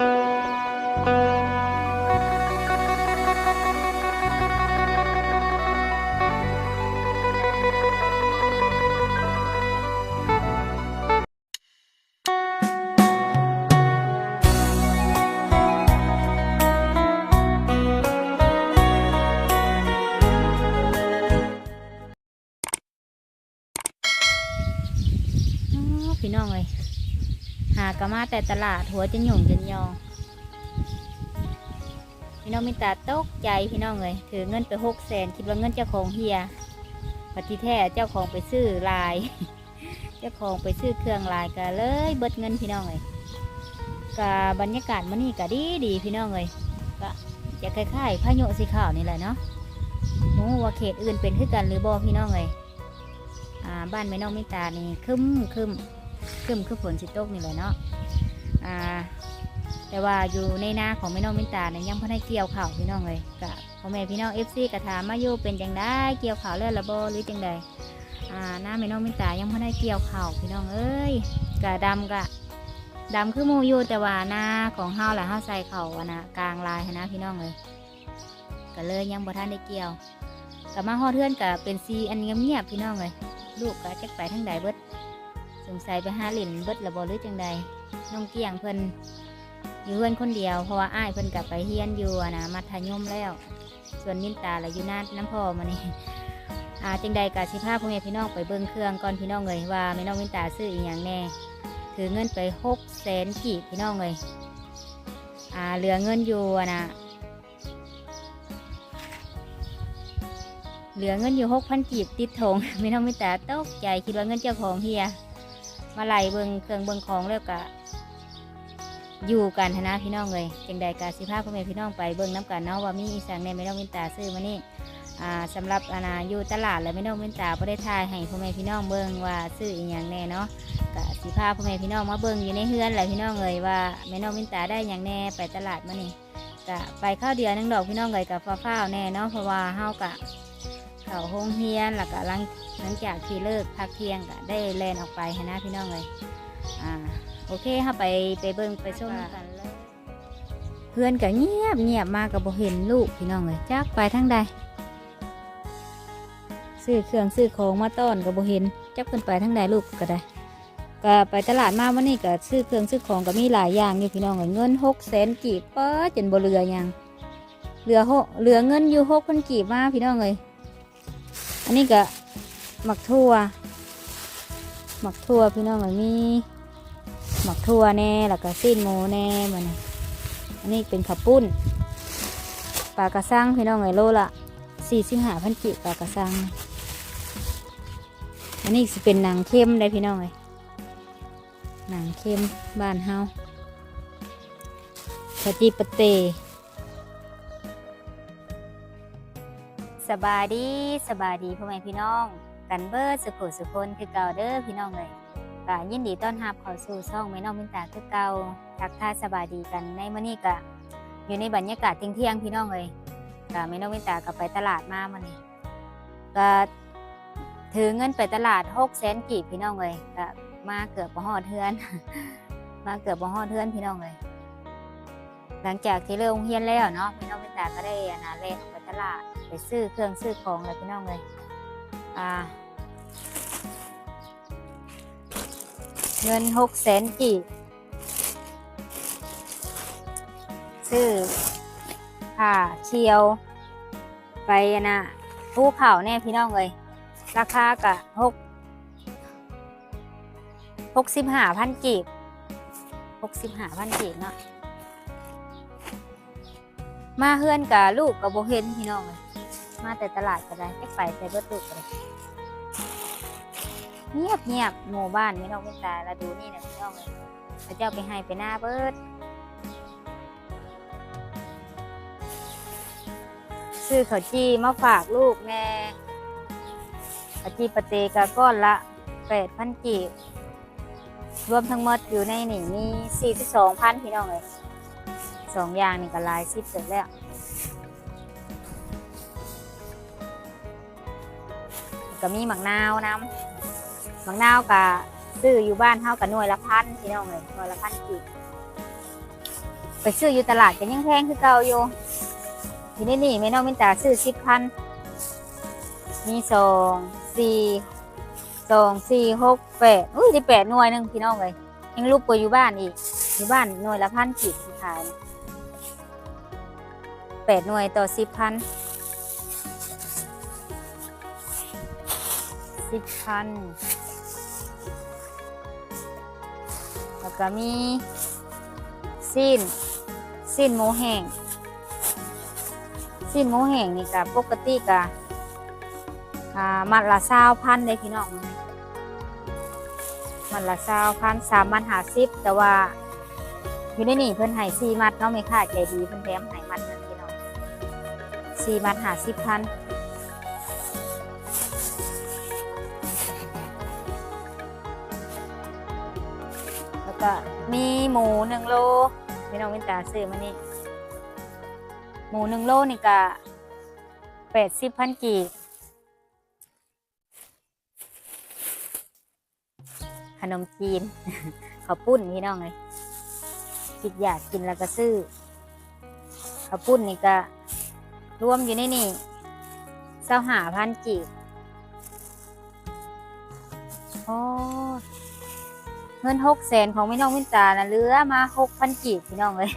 อ๋ กะมาแต่ตลาดหัวจะหยุ่งจนยองพี่น้องมิตาตกใจพี่น้องเลยถือเงินไปหกแสนคิดว่าเงินเจ้าของเฮียปฏิแท้เจ้าของไปซื้อลาย เจ้าของไปซื้อเครื่องลายก็เลยเบิดเงินพี่น้องเลยกะบบรรยากาศมันนี่ก็ดีดีพี่น้องเลยก็จะคล้ายๆพายุสีขาวนี่แหละเนาะหมูว่าเขตอื่นเป็นคือกันหรือบ่พี่น้องเลยอ่าบ้านแม่น้องมิตานี่คึมคึม คึมคือฝนสิตกนี่แหละเนาะอ่าแต่ว่าอยู่ในหน้าของแม่น้องมิตาเนี่ยยังพ่ได้เกี่ยวข่าวพี่น้องเลยกับพ่อแม่พี่น้องเอฟซีกระถามมาอยู่เป็นจังได้เกี่ยวข่าวเลือดระบหรือจังใดอ่าหน้าแม่น้องมิตายังพ่ได้เกี่ยวข่าวพี่น้องเอ้ยกะดำกะดำคือมูอยู่แต่ว่าหน้าของเฮาแหละเฮาใส่เข่าวอะนะกลางลายนะพี่น้องเลยก็เลยยังบ่ทันได้เกี่ยวกับมาฮอดเทือนกับเป็นซีอันเงียบๆพี่น้องเลยลูกก็จักไปทั้งใดเบิด สงสัยไปหาหลินเบิดระบหรือจังใดน้องเกี่ยงเพิ่นอยู่เพื่อนคนเดียวเพราะว่าอ้ายเพิ่นกลับไปเฮียนอยู่อะนะมัธยมแล้ว ส่วนนินตาละอยู่นาน้ำพ่อมานี่อาจังใดกะสิพาพ่อแม่พี่น้องไปเบิ่งเครื่องก่อนพี่น้องเลยว่าแม่น้องนินตาซื้ออีหยังแน่ถือเงินไปหกแสนกีบพี่น้องเลยอ่าเหลือเงินอยู่อะนะเหลือเงินอยู่หกพันกีบติดถงไม่ต้องไม่แต่ตกใจคิดว่าเงินเจ้าของเฮีย มาไล่เบิงเครื่องเบิงของแล้วก็อยู่กันธนะพี่น้องเลยจังใดกาสิภาพ่อแม่พี่น้องไปเบิงน้ำกันเนาะว่ามีอีสังในไม่ต้องมินตาซื้อมานี่อ่าสำหรับอาณาอยู่ตลาดแล้วไม่ต้องมินตาไ่ได้ทยให้พ่อแม่พี่น้องเบิงว่าซื้ออีหยังแน่เนาะกะสิภาพ่อแม่พี่น้องมาเบิงอยู่ในเฮือนแหละพี่น้องเลยว่าแม่น้องมินตาได้อย่างแน่ไปตลาดมานี่กะไปข้าวเดียวนึงดอกพี่น้องเลยกับฟ้าวๆแน่เนาะเพราะว่าเฮากะ เขาโรงเรียนแล้วก็หลังหลังจากที่เลิกพักเที่ยงก็ได้แลนออกไปให้นะพี่น้องเลยอ่าโอเคค่ะไปไปเบิ่งไปส้มกันเลยเพื่อนก็เงียบเงียบมากับบ่เห็นลูกพี่น้องเลยจักไปทั้งใดซื้อเครื่องซื้อของมาต้อนกับบ่เห็นจักเพิ่นไปทั้งใดลูกก็ได้ก็ไปตลาดมาวันนี้ก็ซื้อเครื่องซื้อของก็มีหลายอย่างอยู่พี่น้องเลยเงินหกแสนกีบเป้อจนบ่เหลือยังเหลือหกเหลือเงินอยู่หกพันกีบมาพี่น้องเลย อันนี้ก็หมักทั่วหมักทั่วพี่น้องมันมีหมักทั่วแน่แล้วก็ซีนหมูแน่มันอันนี้เป็นข้าวปุ้นปลากระซังพี่น้องไงโลละสี่สิบห้าพันกิปลากระซังอันนี้สิเป็นหนังเข้มได้พี่น้องเลยหนังเข้มบ้านเฮาปฏิปเต สบายดีสบายดีพ่อแม่พี่น้อง กันเบิร์ดสุขสุคนคือเก่าเด้อพี่น้องเลยก็ยินดีต้อนรับเข้าสู่ช่องแม่น้องมินตาคือเก่าทักทายสบายดีกันในมื้อนี้ก็อยู่ในบรรยากาศเที่ยงๆพี่น้องเลยก็แม่น้องมินตาก็ไปตลาดมามื้อนี้ก็ถือเงินไปตลาด6แสนกีบพี่น้องเลยก็มาเกือบบ่ฮอดเทือนมาเกือบบ่ฮอดเทือนพี่น้องเลยหลังจากที่เลิกโรงเรียนแล้วเนาะแม่น้องมินตาก็ได้อนาเล่นออกไปตลาด ไปซื้อเครื่องซื้อของเลยพี่น้องเลยอ่า เงินหกแสนกีบซื้อผ้าเชียว ไปนะภูเขาแน่พี่น้องเลย ราคากะหกหกสิบห้าพันกีบหกสิบห้าพันกีบเนาะมาเฮือนกับลูกกับโบเห็นพี่น้องเลย มาแต่ตลาดก็ได้แค่ไปใส่เบิดลูกก็ได้เงียบเงียบหมู่บ้านไม่ต้องเป็นตาเราดูนี่นะพี่น้องเลยพระเจ้าไปให้ไปหน้าเบิดซื้อข้าวจีมาฝากลูกแน่ข้าวจีปเตกะก้อนละแปดพันกีบรวมทั้งหมดอยู่ในนี่มีสี่สิบสองพันพี่น้องเลยสองอย่างนี่ก็ลายสิบเสร็จแล้ว ก็มีหมักนาวนำหมักนาวกับซื้ออยู่บ้านเฮากับหน่วยละพันพี่น้องเลยหน่วยละพันกีบไปซื้ออยู่ตลาดกันยังแพงคือเก่าอยู่ทีนี้นี่แม่น้องมินตาซื้อสิบพันมีสองสี่สองสี่หกแปดอุ้ยได้แปดหน่วยหนึงพี่น้องเลยยังลูกกว่าอยู่บ้านอีก อยู่บ้านหน่วยละพันกีบที่ขายแปดหน่วยต่อสิบพัน สิบพันแล้วก็มีสิ้นสิ้นหมูแห้งสิ้นหมูแห้งนี่ก็ปกติก็อ่ามัดละเศร้าพันเลยพี่น้องมัดละเศร้าพันสามมัดหาสิบแต่ว่าอยู่ในนี่เพิ่นให้สี่มัดเนาะไม่ค่าใจดีเพิ่นแถมให้มัดนึงพี่น้องสี่มัดหาสิบพัน ก็มีหมูหนึ่งโลพี่น้องวินตาซื้อมานี่หมูหนึ่งโลนี่ก็แปดสิบพันกีบขนมจีนข้าวปุ้นพี่น้องเลยคิดอยากกินแล้วก็ซื้อข้าวปุ้นนี่ก็รวมอยู่ในนี่เศร้าหาพันกีบโอ้ เงินหกแสนของพี่น้องวินตานะเหลือมาหกพันกีบพี่น้องเลย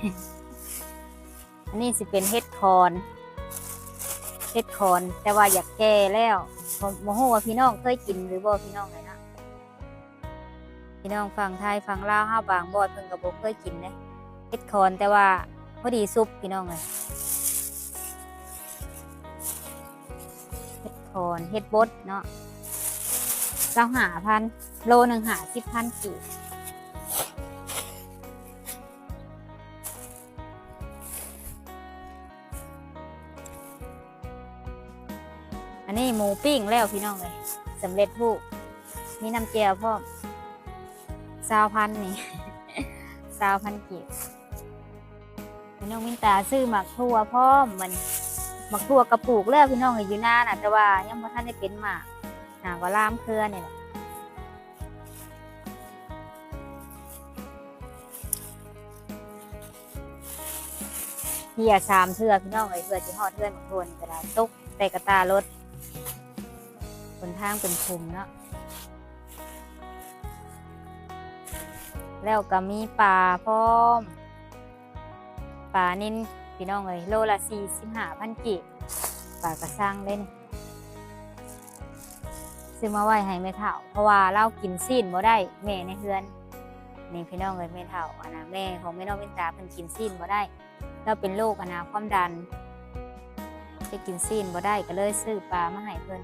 อันนี้สิเป็นเฮ็ดคอนเฮ็ดคอน แต่ว่าอยากแก่แล้วผมโมโหว่าพี่น้องเคยกินหรือบ่พี่น้องเลยนะพี่น้องฟังไทยฟังลาวห้าบางบอดเพิ่งกับบ่เคยกินเลยเฮ็ดคอนแต่ว่าพอดีซุปพี่น้องเลยเฮ็ดคอนเฮ็ดบดเนาะเจ้าหาพันโลหนึ่งหาสิบพันกี อันนี้หมูปิ้งแล้วพี่น้องเลยสำเร็จรูปมีน้ำเจียวพ่อมซาวพันนี่ซาวพันกีบพี่น้องวินตาซื้อหมักทั่วพ่อมันหมักทั่วกระปุกแล้วพี่น้องให้อยู่หน้าน่ะแต่ว่ายังบ่ทันได้เป็นหมากหาก็ล่ามเครือเนี่ยเฮียสามเทือพี่น้องเอ้ยเพื่อจะหอดเทือนหมักทั่วนี่ก็ได้ตกแต่กระตารถ บนทางเป็นคุมเนาะแล้วก็มีปลาพร้อมปลานินพี่น้องเอ้ยโลละสี่สิบห้าพันกีบปลากระซังเล่นซื้อมาไว้ให้แม่เฒ่า เพราะว่าเรากินซีนบ่ได้แม่ในเฮือนนี่พี่น้องเอ้ยแม่เฒ่าอนนะแม่ของแม่น้องวินตาเพิ่นกินซีนบ่ได้เราเป็นโรคอนนะความดันจะกินซีนบ่ได้ก็เลยซื้อปลามาให้เพิ่น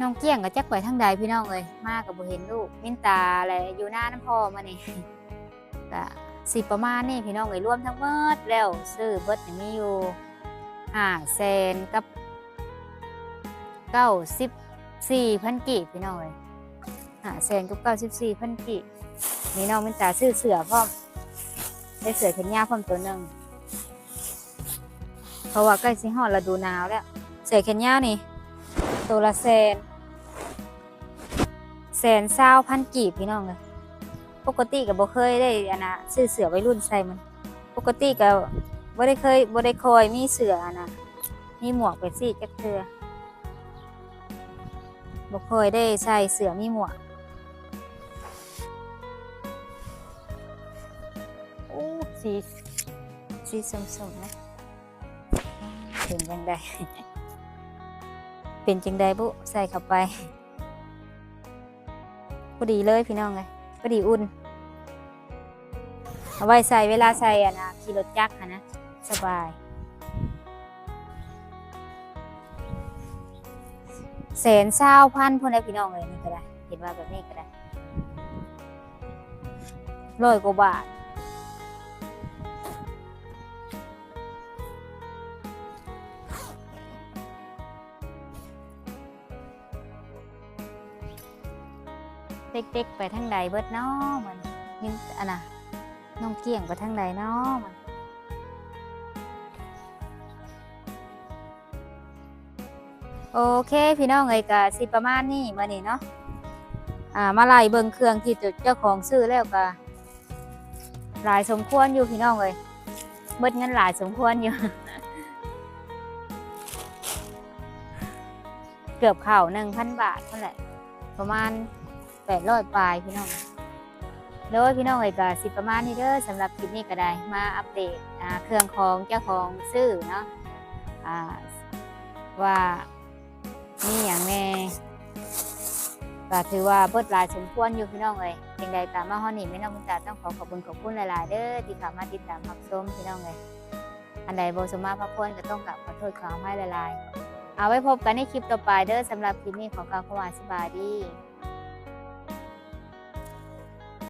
น้องเกี้ยงกับจักไปทางใดพี่น้องเลยมากับบ่เห็นลูกมินตาอะไรอยู่หน้าน้ำพ่อมานี่ก็สิประมาณนี่พี่น้องเลยรวมทั้งหมดแล้วซื้อเบิดนี่มีอยู่ห้าแสนกับเก้าสิบสี่พันกีบพี่น้องเลยห้าแสนกับเก้าสิบสี่พันกีบนี่น้องมินตาซื้อเสือพร้อมได้เสือแขนยาวพร้อมตัวหนึ่งเพราะว่าใกล้สิฮอดฤดูหนาวแล้วเสือแขนยาวนี่ตัวละแสน แสนเศร้าพันกีบพี่น้องเลยปกติกับบ่เคยได้อันนะซื้อเสือไว้รุ่นใส่มัน ปกติกับบ่ได้เคยบ่ได้คอยมีเสืออันนะมีหมวกไปสิจักเทือบ่เคยได้ใส่เสือมีหมวกโอ้สีสีสมๆนะเป็นยังไงเป็นจังใดบุใส่เข้าไป พอดีเลยพี่น้องเลยพอดีอุ่น เอาไว้ใส่เวลาใส่อะนะขี่รถจักรอะนะสบายแสนเศร้าพันพวกนี้พี่น้องเลยนี่ก็ได้ เห็นว่าแบบนี้ก็ได้ร้อยกว่าบาท เด็กๆไปทางใดเบิดนาะมันยินอันน่ะน้องเกี่ยงไปทางใดนาะมันโอเค พี่น้องเอ้ยก็สิประมาณนี้มื้อนี้เนาะอ่ามาไล่เบิ่งเครื่องที่เจ้าของซื้อแล้วก็หลายสมควรอยู่พี่น้องเลยเบิดเงินหลายสมควรอยู่ เกือบเข่าหนึ่งพันบาทนั่นแหละประมาณ แปดร้อยปลายพี่น้องโดยพี่น้องเอยก็สิประมาณนี้เด้อสำหรับคลิปนี้ก็ได้มาอัปเดตเครื่องของเจ้าของซื้อเนาะว่ามีอย่างแน่ก็ถือว่าเบิดลายสมควรอยู่พี่น้องเลยยังใดตามมาฮอนี่แม่น้องมุนตาต้องขอขอบคุณขอบคุณหลายๆเด้อที่เข้ามาติดตามรับชมพี่น้องเลยอันใดโบสมาพระควรก็ต้องกลับขอโทษขออภัยหลายๆ เอาไว้พบกันในคลิปต่อไปเด้อสำหรับคลิปนี้ขอกล่าวคำว่าสบายดี